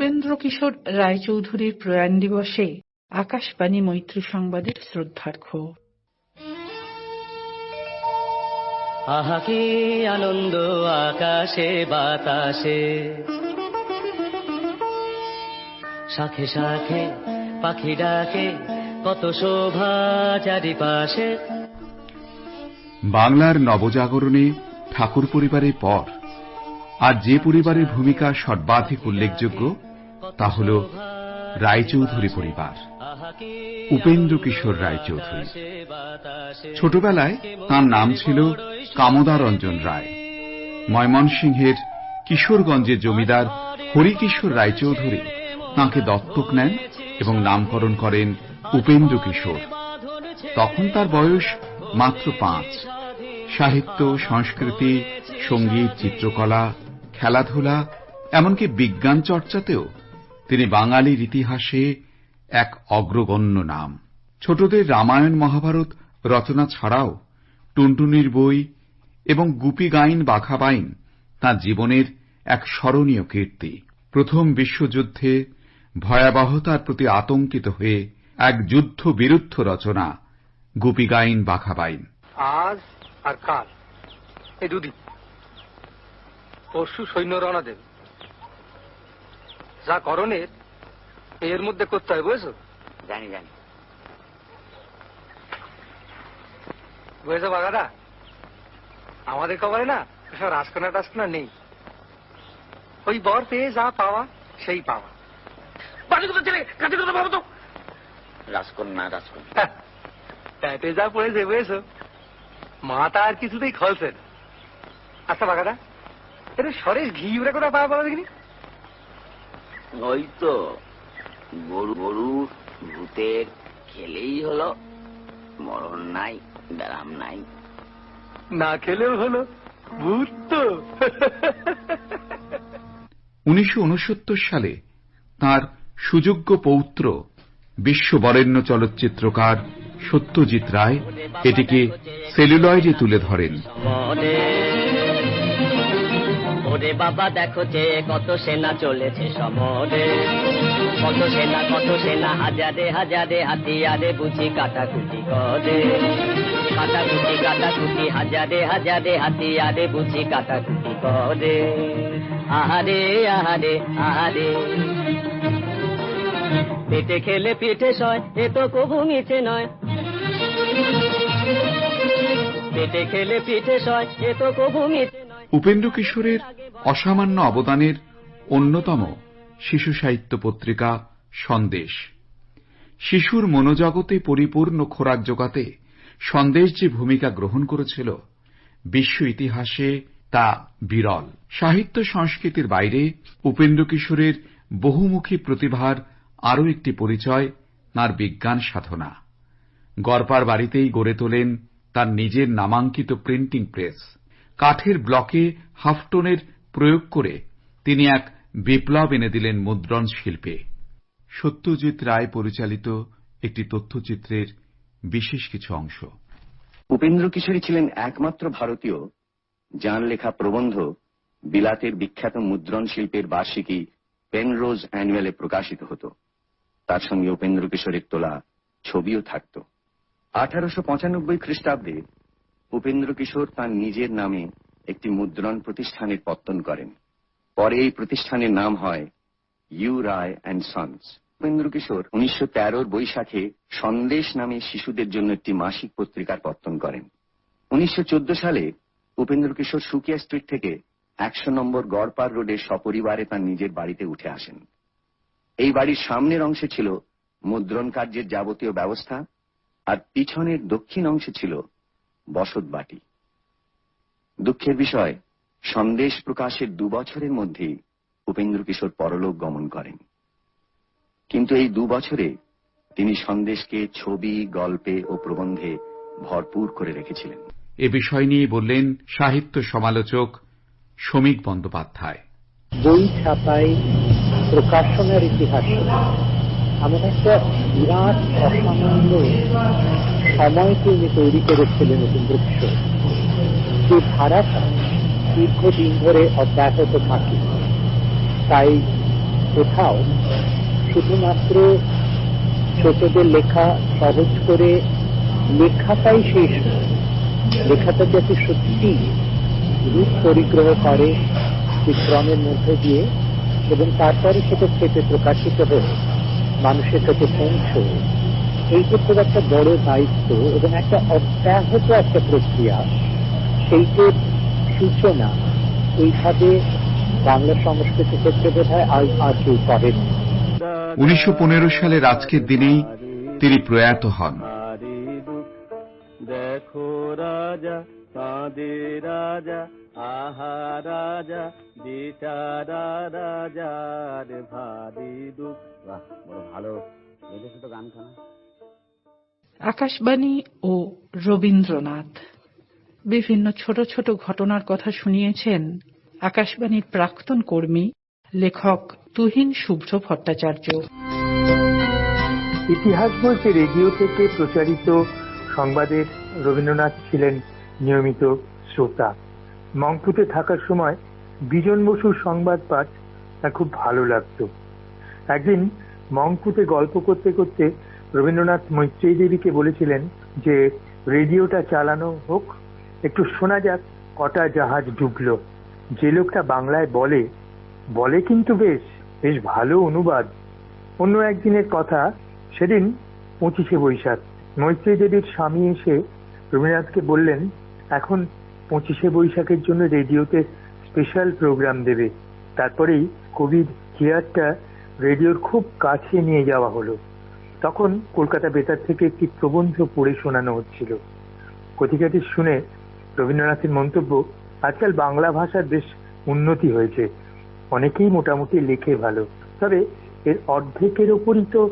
উপেন্দ্র কিশোর রায়চৌধুরীর প্রয়াণ দিবসে আকাশবাণী মৈত্রী সংবাদের শ্রদ্ধার্ঘ। আহা কি আনন্দ আকাশে বাতাসে। শাখে শাখে পাখি ডাকে কত শোভা চারিপাশে। বাংলার নবজাগরণে ঠাকুর পরিবারের পর আর যে পরিবারের ভূমিকা সর্বাধিক উল্লেখযোগ্য তা হল রায়চৌধুরী পরিবার, উপেন্দ্র কিশোর রায়চৌধুরী। ছোটবেলায় তার নাম ছিল কামদারঞ্জন রায়। ময়মনসিংহের কিশোরগঞ্জের জমিদার হরিকিশোর রায়চৌধুরী তাঁকে দত্তক নেন এবং নামকরণ করেন উপেন্দ্র কিশোর। তখন তার বয়স মাত্র পাঁচ। সাহিত্য, সংস্কৃতি, সংগীত, চিত্রকলা, খেলাধুলা, এমনকি বিজ্ঞান চর্চাতেও তিনি বাঙালির ইতিহাসে এক অগ্রগণ্য নাম। ছোটদের রামায়ণ মহাভারত রচনা ছাড়াও টুনটুনির বই এবং গুপি গাইন বাঘা বাইন তাঁর জীবনের এক স্মরণীয় কীর্তি। প্রথম বিশ্বযুদ্ধে ভয়াবহতার প্রতি আতঙ্কিত হয়ে এক যুদ্ধ বিরুদ্ধ রচনা গুপি গাইন বাঘা বাইন। আজ আর কাল। এই দুদিন। পরশু সৈন্য রওনা দেবে। যা করণের এর মধ্যে করতে হয় বুঝেছ? জানি জানি। বুঝেছ বাগাদা? আমাদের কবরে না সব রাজকোনা টাজকোনা নেই। ওই বর পেয়ে যা পাওয়া সেই পাওয়া। বাজে কথা ছেলে কাজে কথা ভাবো তো। রাজকন্যা রাজকন্যা। হ্যাঁ, প্যাটে যা পড়েছে বুঝেছ? মাথা আর কিছুতেই খলছে আচ্ছা বাগাদা এটা সরেশ ঘি উড়ে কোথাও পাওয়া বলো দেখিনি? ওই তো গরু গরু ভূতের খেলেই হলো মরণ নাই ব্যারাম নাই। না খেলেও হলো ভূত তো। উনিশশো উনসত্তর সালে তার সুযোগ্য পৌত্র বিশ্ববরেণ্য চলচ্চিত্রকার সত্যজিৎ রায় এটিকে সেলুলয়েডে তুলে ধরেন। মনে ওরে বাবা, দেখো যে কত সেনা চলেছে সমরে। কত সেনা কত সেনা, হাজারে হাজারে হাতিয়ারে বুঝি কাটাকুটি করে। কাটাকুটি কাটাকুটি, হাজারে হাজারে হাতিয়ারে বুঝি কাটাকুটি করে। আহারে আহারে আহারে। পেটে খেলে পিঠে সয়, এ তো কবু মিছে নয়। পেটে খেলে পিঠে সয়, এ তো কবু মিছে উপেন্দ্র কিশোরের অসামান্য অবদানের অন্যতম শিশু সাহিত্য পত্রিকা সন্দেশ। শিশুর মনোজগতে পরিপূর্ণ খোরাক জোগাতে সন্দেশ যে ভূমিকা গ্রহণ করেছিল, বিশ্ব ইতিহাসে তা বিরল। সাহিত্য সংস্কৃতির বাইরে উপেন্দ্র কিশোরের বহুমুখী প্রতিভার আরও একটি পরিচয় তাঁর বিজ্ঞান সাধনা। গড়পার বাড়িতেই গড়ে তোলেন তার নিজের নামাঙ্কিত প্রিন্টিং প্রেস। কাঠের ব্লকে হাফটোনের প্রয়োগ করে তিনি এক বিপ্লব এনে দিলেন মুদ্রণ শিল্পে। সত্যজিৎ রায় পরিচালিত একটি তথ্যচিত্রের বিশেষ কিছু অংশ। উপেন্দ্র কিশোরী ছিলেন একমাত্র ভারতীয় যাঁর লেখা প্রবন্ধ বিলাতের বিখ্যাত মুদ্রণ শিল্পের বার্ষিকী পেনরোজ অ্যানুয়ালে প্রকাশিত হতো। তার সঙ্গে উপেন্দ্র কিশোরের তোলা ছবিও থাকত। আঠারোশো পঁচানব্বই খ্রিস্টাব্দে উপেন্দ্র কিশোর তাঁর নিজের নামে একটি মুদ্রণ প্রতিষ্ঠানের পত্তন করেন। পরে এই প্রতিষ্ঠানের নাম হয় U Ray and sons. Upendra Kishore উনিশশো তেরোর বৈশাখে সন্দেশ নামে শিশুদের জন্য একটি মাসিক পত্রিকার পত্তন করেন। উনিশশো চোদ্দ সালে উপেন্দ্র কিশোর সুকিয়া স্ট্রিট থেকে একশো নম্বর গড়পার রোডে সপরিবারে তার নিজের বাড়িতে উঠে আসেন। এই বাড়ির সামনের অংশে ছিল মুদ্রণ কার্যের যাবতীয় ব্যবস্থা, আর পিছনের দক্ষিণ অংশে ছিল বসত বাটি দুঃখের বিষয় সন্দেশ প্রকাশের দু বছরের মধ্যেই উপেন্দ্র কিশোর পরলোক গমন করেন। কিন্তু এই দু বছরে তিনি সন্দেশকে ছবি গল্পে ও প্রবন্ধে ভরপুর করে রেখেছিলেন। এ বিষয় নিয়ে বললেন সাহিত্য সমালোচক সমীক বন্দ্যোপাধ্যায়। বই ছাপাই প্রকাশনের ইতিহাস। এমন একটা বিরাট অসামান্য সময় তিনি তৈরি করেছিলেন উপেন্দ্র কিশোর। যে ধারাটা দীর্ঘদিন ধরে অব্যাহত থাকে, তাই কোথাও শুধুমাত্র ছোটদের লেখা সহজ করে লেখাটাই শেষ লেখাটা যাতে সত্যি রূপ পরিগ্রহ করে বিক্রমের মধ্যে দিয়ে এবং তারপরে সেটা খেতে প্রকাশিত হয়ে মানুষের কাছে পৌঁছয় এই যে খুব একটা বড় দায়িত্ব এবং একটা অব্যাহত একটা প্রক্রিয়া। সেইটির সূচনা এইভাবে বাংলা সংস্কৃতি ক্ষেত্রে বোধ হয় আর আর কেউ করেন। উনিশশো সালের আজকের দিনেই তিনি প্রয়াত হন। দেখো রাজা কাঁদে রাজা আহা রাজা বেচারা রাজার ভারী দুঃখ। বড় ভালো। এদেশে তো গান আকাশবাণী ও রবীন্দ্রনাথ। বিভিন্ন ছোট ছোট ঘটনার কথা শুনিয়েছেন আকাশবাণীর প্রাক্তন কর্মী, লেখক তুহিন শুভ্র ভট্টাচার্য। ইতিহাস বলতে রেডিও থেকে প্রচারিত সংবাদের রবীন্দ্রনাথ ছিলেন নিয়মিত শ্রোতা। মংপুতে থাকার সময় বিজন বসুর সংবাদ পাঠ তার খুব ভালো লাগতো। একদিন মংপুতে গল্প করতে করতে রবীন্দ্রনাথ মৈত্রেয়ী দেবীকে বলেছিলেন যে, রেডিওটা চালানো হোক একটু শোনা যাক, কটা জাহাজ ডুবলো। যে লোকটা বাংলায় বলে বলে কিন্তু বেশ বেশ ভালো অনুবাদ। অন্য একদিনের কথা, সেদিন পঁচিশে বৈশাখ। মৈত্রী দেবীর স্বামী এসে রবীন্দ্রনাথকে বললেন, এখন পঁচিশে বৈশাখের জন্য রেডিওতে স্পেশাল প্রোগ্রাম দেবে। তারপরেই কবির চেয়ারটা রেডিওর খুব কাছে নিয়ে যাওয়া হলো। তখন কলকাতা বেতার থেকে একটি প্রবন্ধ পড়ে শোনানো হচ্ছিল। কথিকাটি শুনে রবীন্দ্রনাথের মন্তব্য, আজকাল বাংলা ভাষার বেশ উন্নতি হয়েছে। অনেকেই মোটামুটি লেখে ভালো। তবে এর অর্ধেকের ওপরই তো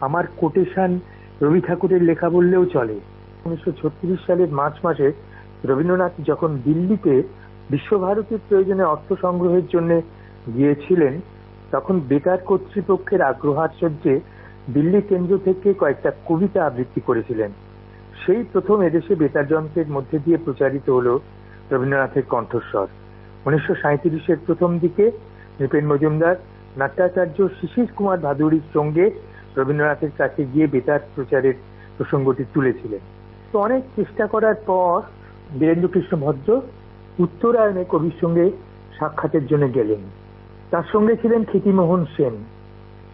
আমার কোটেশন রবি ঠাকুরের লেখা বললেও চলে। উনিশশো ছত্রিশ সালের মার্চ মাসে রবীন্দ্রনাথ যখন দিল্লিতে বিশ্বভারতীর প্রয়োজনে অর্থ সংগ্রহের জন্য গিয়েছিলেন, তখন বেতার কর্তৃপক্ষের আগ্রহাশ্চর্যে দিল্লি কেন্দ্র থেকে কয়েকটা কবিতা আবৃত্তি করেছিলেন। সেই প্রথম এদেশে বেতার যন্ত্রের মধ্যে দিয়ে প্রচারিত হলো রবীন্দ্রনাথের কণ্ঠস্বর। উনিশশো সাঁত্রিশের প্রথম দিকে নৃপেন মজুমদার, নাট্যাচার্য শিশির কুমার ভাদুরীর সঙ্গে রবীন্দ্রনাথের কাছে গিয়ে বেতার প্রচারের প্রসঙ্গটি তুলেছিলেন। তো অনেক চেষ্টা করার পর বীরেন্দ্র কৃষ্ণ ভদ্র উত্তরায়ণে কবির সঙ্গে সাক্ষাতের জন্য গেলেন। তার সঙ্গে ছিলেন ক্ষিতিমোহন সেন।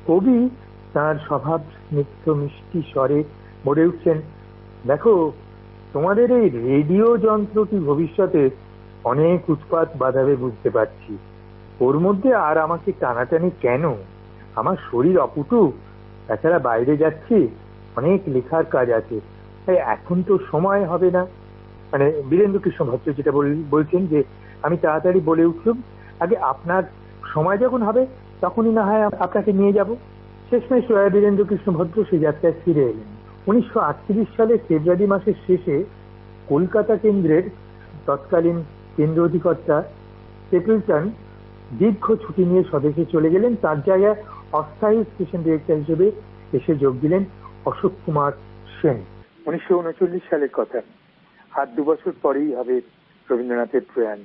কবি তার স্বভাব স্নিগ্ধ মিষ্টি স্বরে বলে উঠছেন দেখো, তোমাদের এই রেডিও যন্ত্রটি ভবিষ্যতে অনেক উৎপাত বাঁধাবে বুঝতে পারছি। ওর মধ্যে আর আমাকে টানাটানি কেন? আমার শরীর অপুটু। তাছাড়া বাইরে যাচ্ছি, অনেক লেখার কাজ আছে। তাই এখন তো সময় হবে না। মানে বীরেন্দ্র কৃষ্ণ ভট্ট যেটা বল- বলছেন যে, আমি তাড়াতাড়ি বলে উঠলুম, আগে আপনার সময় যখন হবে, তখনই না হয় আপনাকে নিয়ে যাব। শেষমেশ বীরেন্দ্র কৃষ্ণ ভদ্র সেই যাত্রায় ফিরে এলেন। উনিশশো আটত্রিশ সালের ফেব্রুয়ারি মাসের শেষে কলকাতা কেন্দ্রের তৎকালীন কেন্দ্র অধিকর্তা টেপলটন দীর্ঘ ছুটি নিয়ে স্বদেশে চলে গেলেন। তার জায়গায় অস্থায়ী স্টেশন ডিরেক্টর হিসেবে এসে যোগ দিলেন অশোক কুমার সেন। উনিশশো উনচল্লিশ সালের কথা। আর দু বছর পরেই হবে রবীন্দ্রনাথের প্রয়াণ।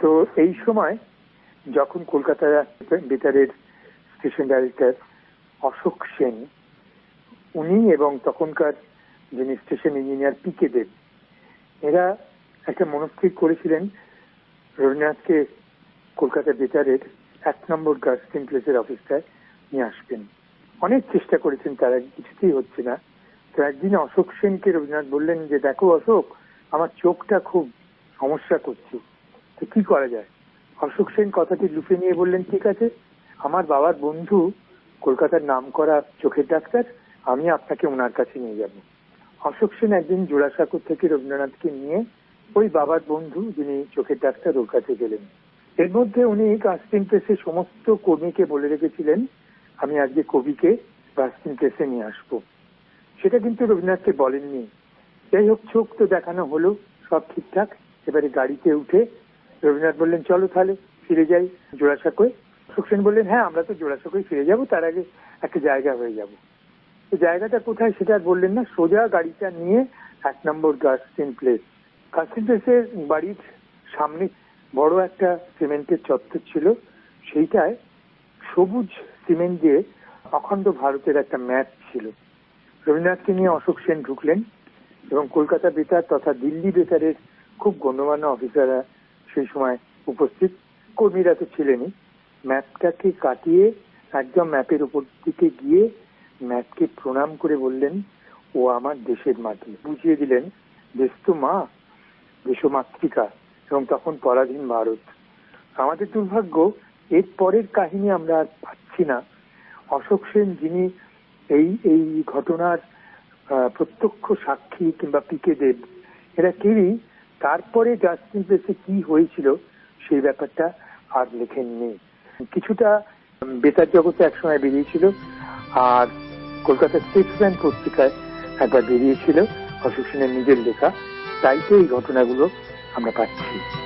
তো এই সময় যখন কলকাতা বেতারের স্টেশন ডাইরেক্টর অশোক সেন উনি এবং তখনকার যিনি station engineer P K Deb, এরা একটা মনস্থির করেছিলেন রবীন্দ্রনাথকে কলকাতা বেতারের এক নম্বর গার্লস প্লেসের অফিসটায় নিয়ে আসবেন। অনেক চেষ্টা করেছেন, তারা কিছুতেই হচ্ছে না। তো একদিন অশোক সেনকে রবীন্দ্রনাথ বললেন যে, দেখো অশোক, আমার চোখটা খুব সমস্যা করছে। তো কি করা যায়? অশোক সেন কথাটি লুফে নিয়ে বললেন, ঠিক আছে, আমার বাবার বন্ধু কলকাতার নাম করা চোখের ডাক্তার আমি আপনাকে ওনার কাছে নিয়ে যাব। অশোক সেন একদিন জোড়াসাঁকোর থেকে রবীন্দ্রনাথকে নিয়ে ওই বাবার বন্ধু যিনি চোখের ডাক্তার ওর কাছে গেলেন। এর মধ্যে উনি কাস্টিং প্রেসের সমস্ত কর্মীকে বলে রেখেছিলেন, আমি আজকে কবিকে কাস্টিং প্রেসে নিয়ে আসব। সেটা কিন্তু রবীন্দ্রনাথকে বলেননি। যাই হোক, চোখ তো দেখানো হলো, সব ঠিকঠাক। এবারে গাড়িতে উঠে রবীন্দ্রনাথ বললেন, চলো তাহলে ফিরে যাই জোড়াসাঁকোয়। অশোক সেন বললেন হ্যাঁ আমরা তো জোড়াসাঁকোয় ফিরে যাব, তার আগে একটা জায়গা হয়ে যাব। জায়গাটা কোথায় সেটা বললেন না। সোজা গাড়িটা নিয়ে এক নম্বর গার্সিন প্লেস গার্সিন প্লেসের বাড়ির সামনে বড় একটা সিমেন্টের চত্বর ছিল। সেইটায় সবুজ সিমেন্ট দিয়ে অখণ্ড ভারতের একটা ম্যাপ ছিল। রবীন্দ্রনাথকে নিয়ে অশোক সেন ঢুকলেন এবং কলকাতা বেতার তথা দিল্লি বেতারের খুব গণ্যমান্য অফিসাররা সেই সময় উপস্থিত। কর্মীরা তো ছিলেনই। ম্যাপটাকে কাটিয়ে একদম ম্যাপের উপর দিকে গিয়ে ম্যাপকে প্রণাম করে বললেন, ও আমার দেশের মাটি। বুঝিয়ে দিলেন দেশ তো মা দেশমাতৃকা এবং তখন পরাধীন ভারত। আমাদের দুর্ভাগ্য, এর পরের কাহিনী আমরা আর পাচ্ছি না। অশোক সেন যিনি এই এই ঘটনার প্রত্যক্ষ সাক্ষী কিংবা পিকে দেব, এরা কেউই তারপরে জাস্টিন প্লেসে কি হয়েছিল সেই ব্যাপারটা আর লেখেননি। কিছুটা বেতার জগতে একসময় বেরিয়েছিল, আর কলকাতা স্টেটসম্যান পত্রিকায় একবার বেরিয়েছিল অশোক সেনের নিজের লেখা। তাই তো এই ঘটনাগুলো আমরা পাচ্ছি।